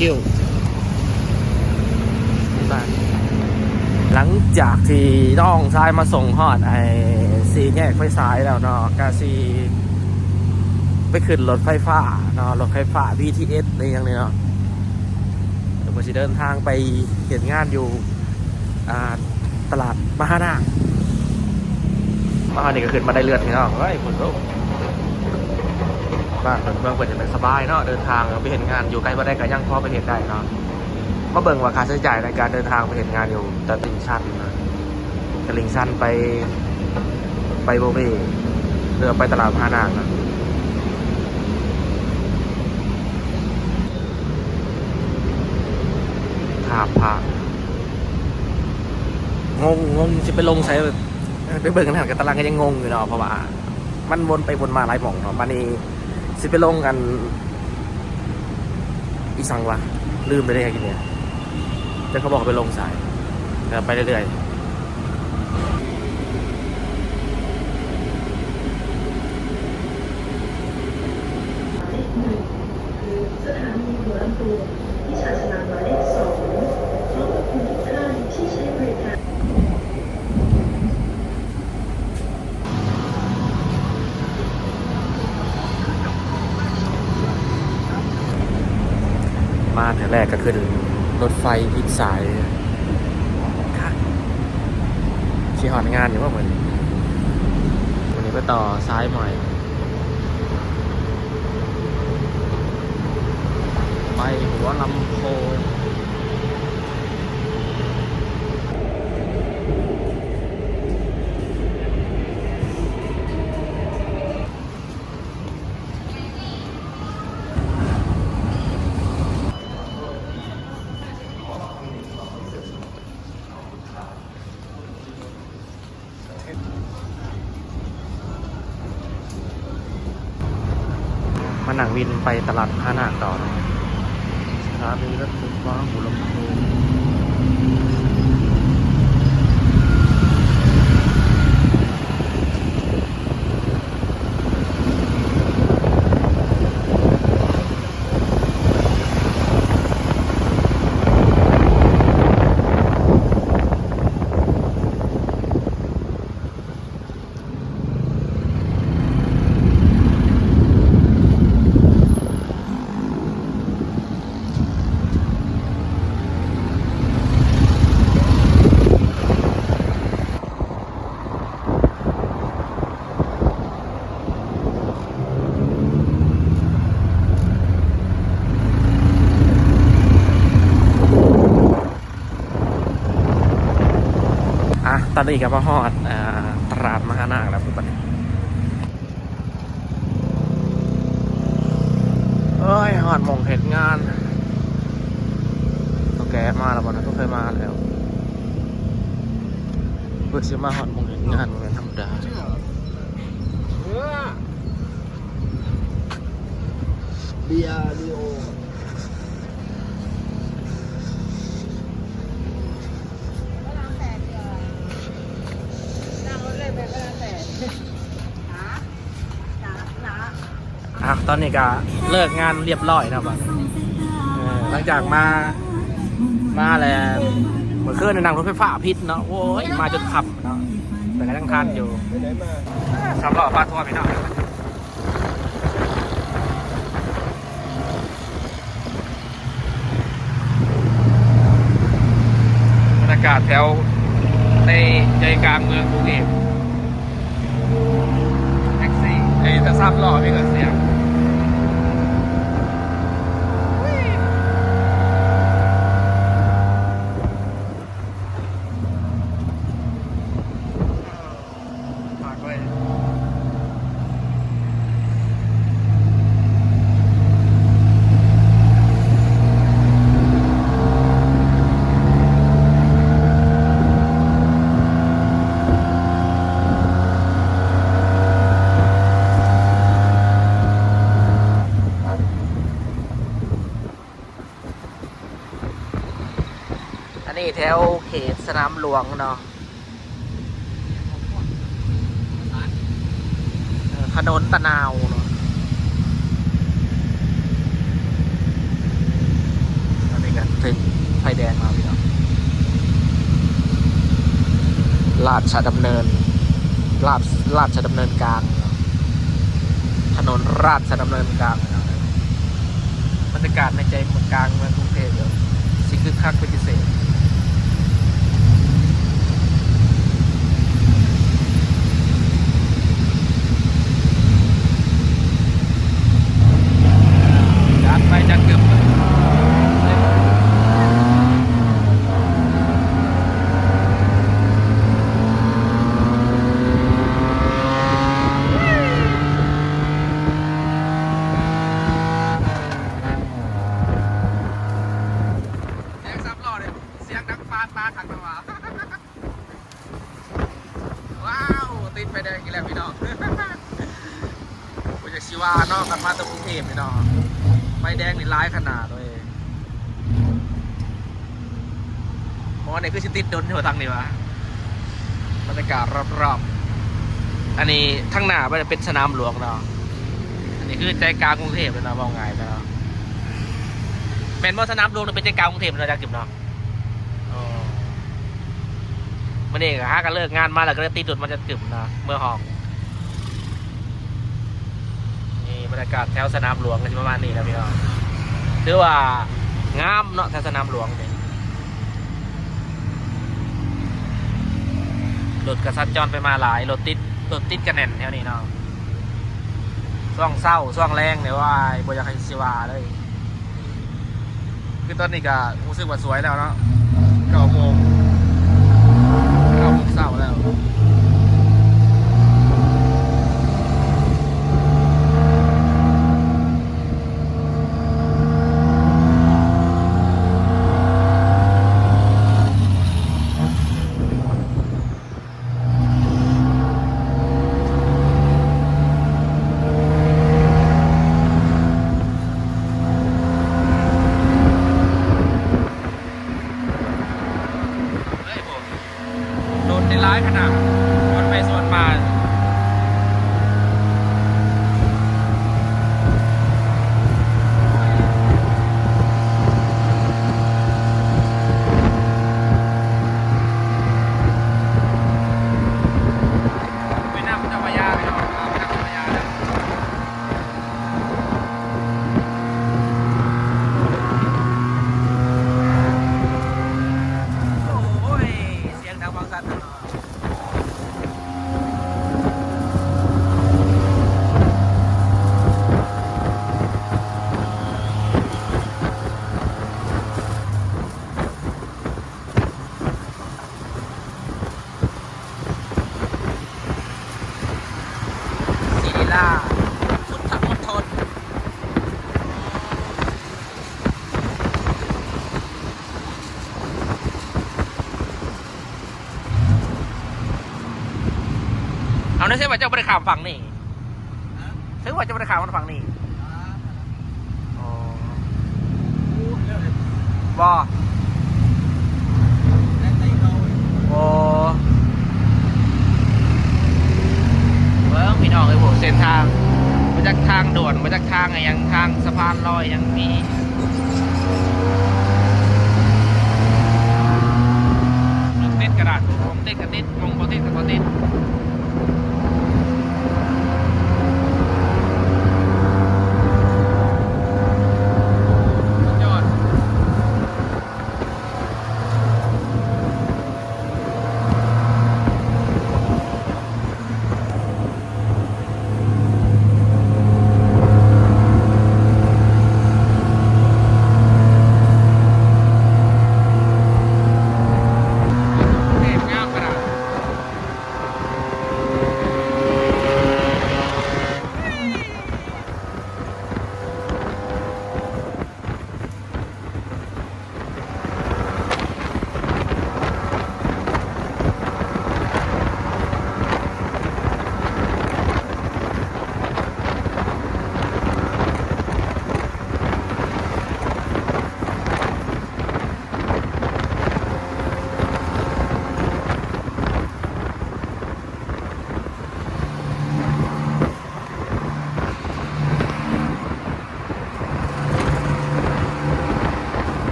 กิ้วหลังจากที่น้องชายมาส่งฮอดไอ้สีแยกไฟสายแล้วเนาะกาซีไปขึ้นรถไฟฟ้าเนาะรถไฟฟ้า BTS ในอย่างนี้เนาะเดี๋ยวผมจะเดินทางไปเห็นงานอยู่ตลาดมหานาคมหานี่ก็ขึ้นมาได้เลือดเนาะเฮ้ยฝนตก บ้านเมืองเมืองเปิดจะเป็นสบายเนาะเดินทางไปเห็นงานอยู่ใกล้บ้าได้ก็ยังพอไปเห็นได้เนาะมาเบิ่งว่าค่าใช้จ่ายในการเดินทางไปเห็นงานอยู่ตลิ่งชันนะตลิ่งชันไปไปโบเบเรือไปตลาดพานางนะถาพางงงงจะไปลงใช้ไปเบิ่งกันหากันตารางก็ยังงงอยู่เนาะเพราะว่า มันวนไปวนมาหลายหม่องเนาะมันนี่ สิไปลงกัน อีสังวะลืมไปได้ไงกินเนี่ยแต่เขาบอกไปลงสายไปเรื่อยๆ มาแถวแรกก็ขึ้นรถไฟพิษสายค่ะชีหอนงานอยู่ว่าเหมือนวันนี้ก็ต่อซ้ายใหม่ ไปหัวลำโพง มาหนังวินไปตลาดพานาคต่อนะครับนีรถไฟฟ้าหัวลำโพงอะ ตอนนี้กับมาฮอดตลาดมหานาคแล้วปุ๊บดนี้เอ้ยฮอดมองเห็นงานโอเคมาแล้วบ่นะก็เคยมาแล้วเพื่อจะมาฮอดมองเห็นงานมันเป็นธรรมดาเบียร์ลีโอ อะตอนนี้ก็เลิกงานเรียบร้อยแล้วบัดเออหลังจากมา มาแล้วเมื่อคืนในนั่งรถไฟฟ้าพิษเนาะโอ้ยมาจนขับเนาะแต่ก็ยังทันอยู่ไปไหนมาสำหรับป้าทัวร์พี่น้องบรรยากาศแถวในใจกลางเมืองกรุงเทพแท็กซี่ไอ้จะซ้ำล้อพี่ก็เสียง นนี้แถวเขตสนามหลวงเนาะถนนตะนาวเนาะตอนนี้กันถึงไฟแดงแล้วพี่น้องลาดชาดำเนิน ลาดลาดชาดำเนินกลาง ถนนราชดำเนินกลางบรรยากาศในใจเมืองกลางเมืองกรุงเทพเดี๋ยวสิคึกคักเป็นพิเศษ จัดไปจัดเกือบเลยเสียงซับหล่อเลยเสียงดังฟาดมาขังตะวาว้าว ติดไฟแดงอีกแล้วพี่น้องกูจะชิวานอกกันมาตะกรุงเทพพี่น้องไฟแดงนี่ร้ายขนาดเลยมอเนี่ยคือชิติดดนหัวตังนี่วะบรรยากาศรอบๆอันนี้ทั้งหน้ามันเป็นสนามหลวงเนาะอันนี้คือใจกลางกรุงเทพเลยเนาะมองไงายไปเนาะเป็นว่าสนามหลวงเนี่ยเป็นใจกลางกรุงเทพเลยจากจุดเนาะ มันเองฮะกันเลิกงานมาแล้วก็เลยตีดุดมันจะกึ่มนะเมื่อห้องนี่บรรยากาศแถวสนามหลวงกันประมาณนี้นะพี่น้องถือว่างามเนาะแถวสนามหลวงเนี่ยรถกระสันจรไปมาหลายรถติดรถติดกันแน่นแถวนี้เนาะช่วงเศร้าช่วงแรงเนี่ยว่าบอยากให้สิวาเลยคือตอนนี้ก็รู้สึกว่าสวยแล้วเนาะเก้าโมง เก้าโมงเศร้าแล้ว เฮ้ยผมโดนใน ร้ายขนาดวนไปสวนมาไปนั่งเจ้าพระยาไปเนาะเอาไปนั่งเจ้าพระยาเลยโอ้ย เสียงดังฟังสัตว์เนาะศิริล่าพุทธมณฑล เอาในเส้นว่าเจ้าบริขามฝั่งนี่ซื้อว่าเจ้าบริขามมันฝั่งนี่อ๋อบอโอ้เบิ้งพี่น้องเลยผมเส้นทางมาจากทางด่วนมาจากทางไงยังทางสะพานลอยยังมีมองติดกระดาษมองติดกระติดม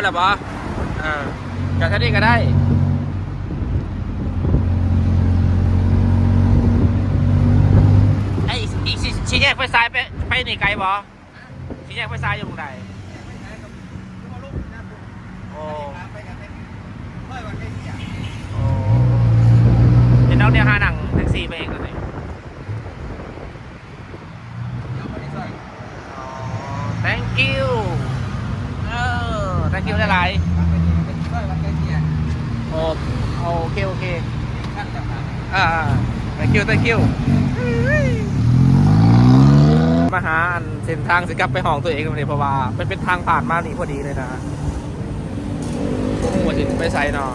ดแล้วปะอ่าจากท่านี้ก็ได้ไอ้อีกชี้ชี้แยกไปซ้ายไปไปนี่ไกลบอชี้แยกไปซ้ายอยู่ตรงไหนโอ้โอ้เดี๋ยวน้องเดี๋ยวหาหนังแท็กซี่ไปเองก่อนเลยอ๋อ thank you เออ thank you ได้หลายโอ้โอเคโอเคอ่า thank you thank you มาหาอันเส้นทางสิกลับไปห้องตัวเองเลยเพราะว่ามันเป็นทางผ่านมานี่พอดีเลยนะผมหัวจิไปใส่เนาะ